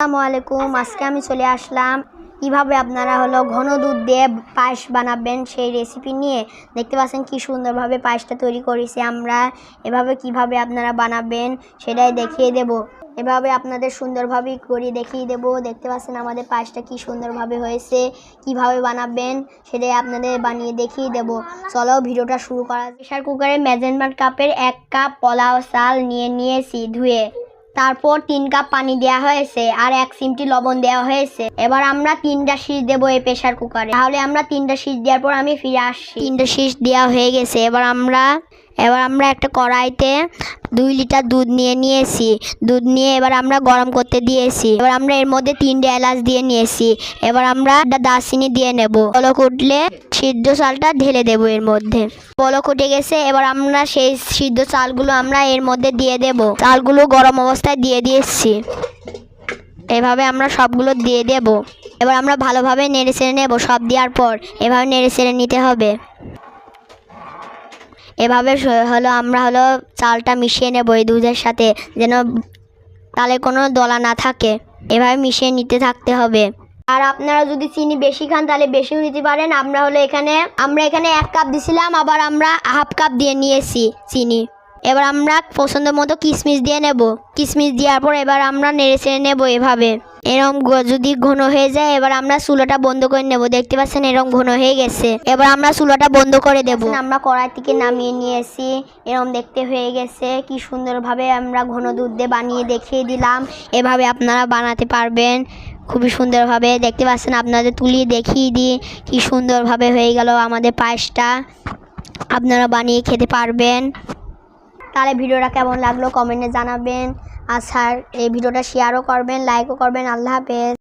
আসসালামু আলাইকুম আজকে আমি চলে আসলাম। কীভাবে আপনারা হলো ঘন দুধ দিয়ে পায়েস বানাবেন সেই রেসিপি নিয়ে। দেখতে পাচ্ছেন কি সুন্দরভাবে পায়েসটা তৈরি করেছি আমরা। এভাবে কীভাবে আপনারা বানাবেন সেটাই দেখিয়ে দেব। এভাবে আপনাদের সুন্দরভাবে করে দেখিয়ে দেব। দেখতে পাচ্ছেন আমাদের পায়েসটা কি সুন্দরভাবে হয়েছে, কীভাবে বানাবেন সেটাই আপনাদের বানিয়ে দেখিয়ে দেব। চলো ভিডিওটা শুরু করা প্রেশার কুকারে মেজারমেন্ট কাপের এক কাপ পলাও চাল নিয়ে নিয়েছি ধুয়ে। তারপর তিন কাপ পানি দেওয়া হয়েছে আর এক চিমটি লবণ দেওয়া হয়েছে। এবার আমরা তিনটা শীষ দেবো এই প্রেশার কুকারে তাহলে আমরা তিনটা শীষ দেওয়ার পর আমি ফিরে আসছি। তিনটা শীষ দেওয়া হয়ে গেছে। এবার আমরা এবার আমরা একটা কড়াইতে দুই লিটার দুধ নিয়ে নিয়েছি। দুধ নিয়ে এবার আমরা গরম করতে দিয়েছি। এবার আমরা এর মধ্যে তিনটে এলাচ দিয়ে নিয়েছি। এবার আমরা দারচিনি দিয়ে নেব। পলক উঠলে সিদ্ধ চালটা ঢেলে দেবো এর মধ্যে। পলক উঠে গেছে, এবার আমরা সেই সিদ্ধ চালগুলো আমরা এর মধ্যে দিয়ে দেব। চালগুলো গরম অবস্থায় দিয়ে দিয়েছি। এভাবে আমরা সবগুলো দিয়ে দেব। এবার আমরা ভালোভাবে নেড়ে চেড়ে নেব সব দেওয়ার পর। এভাবে নেড়ে চেড়ে নিতে হবে। এভাবে হলো আমরা হলো চালটা মিশিয়ে নেব এই দুধের সাথে, যেন তালে কোনো দলা না থাকে। এভাবে মিশিয়ে নিতে থাকতে হবে। আর আপনারা যদি চিনি বেশি খান তাহলে বেশিও নিতে পারেন। আমরা হলো এখানে, আমরা এখানে এক কাপ দিছিলাম, আবার আমরা হাফ কাপ দিয়ে নিয়েছি চিনি। এবার আমরা পছন্দ মতো কিশমিশ দিয়ে নেব। কিশমিশ দেওয়ার পর এবার আমরা নেড়ে চেড়ে নেব এভাবে। এরকম গ- যদি ঘন হয়ে যায়, এবার আমরা চুলাটা বন্ধ করে নেব। দেখতে পাচ্ছেন এরম ঘন হয়ে গেছে। এবার আমরা চুলাটা বন্ধ করে দেব। আমরা কড়াই থেকে নামিয়ে নিয়েছি। এরম দেখতে হয়ে গেছে। কি সুন্দরভাবে আমরা ঘন দুধ দিয়ে বানিয়ে দেখিয়ে দিলাম। এভাবে আপনারা বানাতে পারবেন। খুবই সুন্দরভাবে দেখতে পাচ্ছেন, আপনাদের তুলিয়ে দেখিয়ে দিই। কি সুন্দরভাবে হয়ে গেল আমাদের পায়েসটা। আপনারা বানিয়ে খেতে পারবেন। তাহলে ভিডিওটা কেমন লাগল কমেন্টে জানাবেন। আর স্যার, এই ভিডিওটা শেয়ারও করবেন লাইকও করবেন। আল্লাহ হাফেজ।